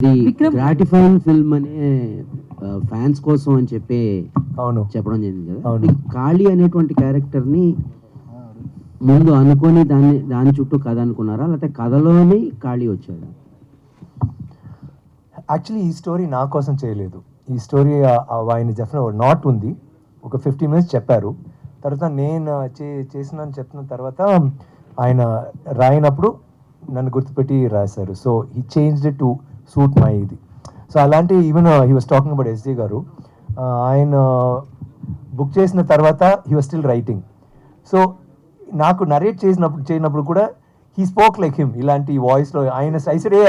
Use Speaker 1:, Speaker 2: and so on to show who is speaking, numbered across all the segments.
Speaker 1: Gratifying film అనే fans కోసం అని చెప్పి
Speaker 2: అవును.
Speaker 1: చెప్పడం జరిగింది కదా? కాళీ అనేటువంటి క్యారెక్టర్ని ముందు అనుకొని దాన్ని దాని చుట్టూ కథ అనుకున్నారా? లేకపోతే కథలోనే కాళీ వచ్చాడా
Speaker 2: యాక్చువల్లీ ఈ స్టోరీ నా కోసం చేయలేదు. ఈ స్టోరీ ఆయన చెప్పిన నాట్ ఉంది. ఒక ఫిఫ్టీ మినిట్స్ చెప్పారు. తర్వాత నేను చే చేసినాను చెప్పిన తర్వాత ఆయన రాయినప్పుడు నన్ను గుర్తుపెట్టి రాశారు. So he change to suit my ఇది. సో అలాంటి even he was talking about SJ గారు. Uh, ఆయన uh, బుక్ చేసిన తర్వాత he was still writing so నాకు నరేట్ చేసినప్పుడు చేయనప్పుడు కూడా హీ స్పోక్ లైక్ హిమ్ ఇలాంటి వాయిస్లో ఆయన ఐసడే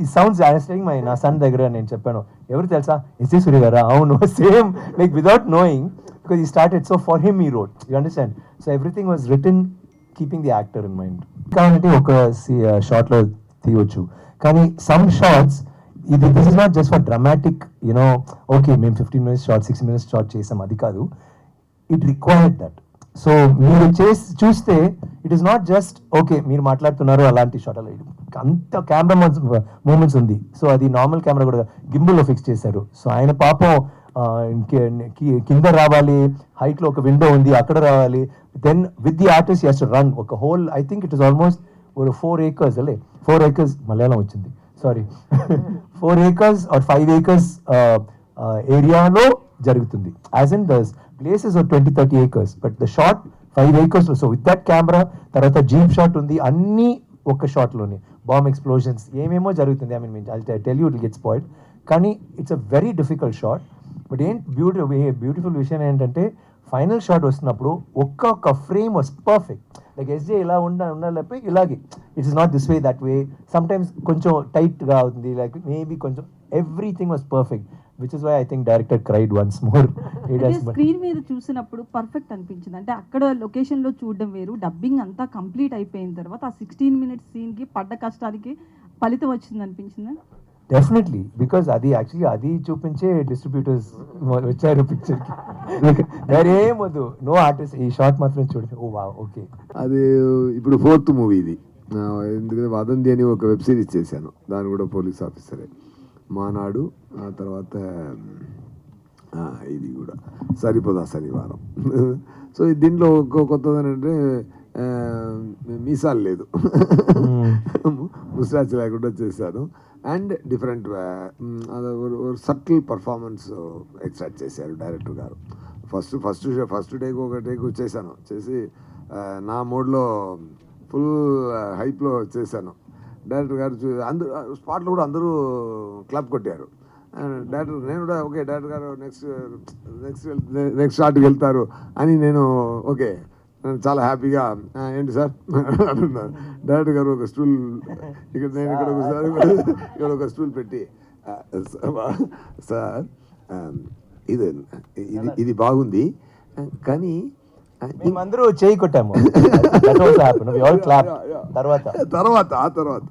Speaker 2: ఈ సౌండ్స్ ఆయన మై నా సన్ దగ్గర నేను చెప్పాను. ఎవరు తెలుసా? ఎస్ఏ సూర్య గారా? అవును same like without knowing because he started so for him ఈ road you understand so everything was written keeping the actor in mind కావాలంటే ఒక షార్ట్లో తీయవచ్చు కానీ సమ్ షార్ట్స్ ఇది this is not just for dramatic you know okay మేము fifteen minutes short six minutes short చేసాం అది కాదు. ఇట్ రిక్వైర్డ్ దట్ సో మీరు చేసి చూస్తే it is not just okay మీరు మాట్లాడుతున్నారు అలాంటి షార్ట్ అలా అంత కెమెరా మూమెంట్స్ ఉంది. సో అది నార్మల్ కెమెరా కూడా గింబుల్లో ఫిక్స్ చేశారు. సో ఆయన పాపం కింద రావాలి హైట్లో ఒక విండో ఉంది అక్కడ రావాలి. Then with the artist yes run ఒక whole I think it is almost ఒక ఫోర్ ఏకర్స్ అలే ఫోర్ ఏకర్స్ మలయాళం వచ్చింది sorry four acres or five acres ఏరియాలో జరుగుతుంది as in the places twenty thirty acres but the short five acres so with that camera తర్వాత jeep shot ఉంది. అన్ని ఒక్క షాట్లోనే బాంబ్ ఎక్స్ప్లోజన్స్ ఏమేమో జరుగుతుంది. I mean mean I tell you it point కానీ it's a very difficult shot but ఏం beauty beautiful విషయం ఏంటంటే ఫైనల్ షాట్ వస్తున్నప్పుడు ఒక్కొక్క frame was perfect like SJ ఇలా ఉండ ఉండాలి ఇలాగే. It's is not this way that way sometimes కొంచెం టైట్గా అవుతుంది లైక్ మేబీ కొంచెం everything was perfect which is why I think director cried once more
Speaker 3: screen మీద చూసినప్పుడు పర్ఫెక్ట్ అనిపించింది. అంటే అక్కడ లొకేషన్లో చూడడం వేరు. డబ్బింగ్ అంతా కంప్లీట్ అయిపోయిన తర్వాత ఆ సిక్స్టీన్ మినిట్స్ సీన్కి పడ్డ కష్టానికి ఫలితం వచ్చింది అనిపించింది?
Speaker 2: డెఫినెట్లీ బికాజ్ అది యాక్చువల్లీ అది చూపించే డిస్ట్రిబ్యూటర్స్ వచ్చారు పిక్చర్కి వేరేం వద్దు. నో ఆర్టిస్ట్ ఈ షార్ట్ మాత్రం చూడండి. ఓ వా ఓకే
Speaker 4: అది ఇప్పుడు ఫోర్త్ మూవీ ఇది. ఎందుకంటే వదంతి అని ఒక వెబ్ సిరీస్ చేశాను. దాని కూడా పోలీస్ ఆఫీసరే మానాడు ఆ తర్వాత ఇది కూడా. సరిపోదా శనివారం. సో దీంట్లో కొత్తది ఆ, మీసాలు లేదు. ముస్టాచ్ లేకుండా చేశాను. And different subtle performance extract చేశారు డైరెక్టర్ గారు. ఫస్ట్ ఫస్ట్ ఫస్ట్ టేక్ ఒక టేక్ చేశాను. చేసి uh, నా మోడ్లో ఫుల్ హైప్లో చేశాను. డైరెక్టర్ గారు చూ అందరూ స్పాట్లో కూడా అందరూ క్లబ్ కొట్టారు. అండ్ డైరెక్టర్ నేను కూడా ఓకే డైరెక్టర్ గారు నెక్స్ట్ నెక్స్ట్ నెక్స్ట్ షాట్కి వెళ్తారు అని నేను ఓకే చాలా హ్యాపీగా "ఆ, ఏంటి సార్? అంటున్నాను డైరెక్టర్ గారు ఒక స్టూల్ ఇక్కడ నేను ఇక్కడ ఒకసారి ఇక్కడ ఒక స్టూల్ పెట్టి "ఆ, సార్ ఇది ఇది ఇది బాగుంది. కానీ
Speaker 2: మేమందరూ చేయి కొట్టాము. తర్వాత.
Speaker 4: తర్వాత ఆ తర్వాత.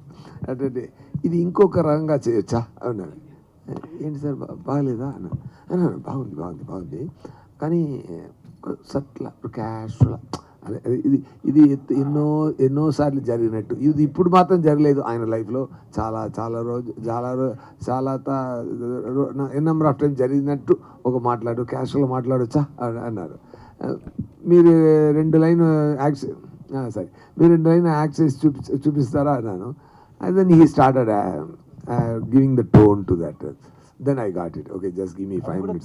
Speaker 4: అంటే ఇది ఇంకొక రకంగా చేయొచ్చా? అన్నాడు. ఏంటి సార్ బాగలేదా అన్నాను బాగుంది బాగుంది బాగుంది. కానీ సట్ల క్యాషువల్ అదే ఇది ఇది ఎన్నో ఎన్నోసార్లు జరిగినట్టు. ఇది ఇప్పుడు మాత్రం జరగలేదు ఆయన లైఫ్లో. చాలా చాలా రోజు చాలా చాలా ఎన్ నెంబర్ ఆఫ్ టైం జరిగినట్టు ఒక మాట్లాడు క్యాషువల్ మాట్లాడొచ్చా? అని అన్నారు. మీరు రెండు లైన్ యాక్ట్ సరే. మీరు రెండు లైన్ యాక్ట్ చేసి చూపి చూపిస్తారా? అన్నాను. Then he started giving the tone to that then I got it okay just give me five minutes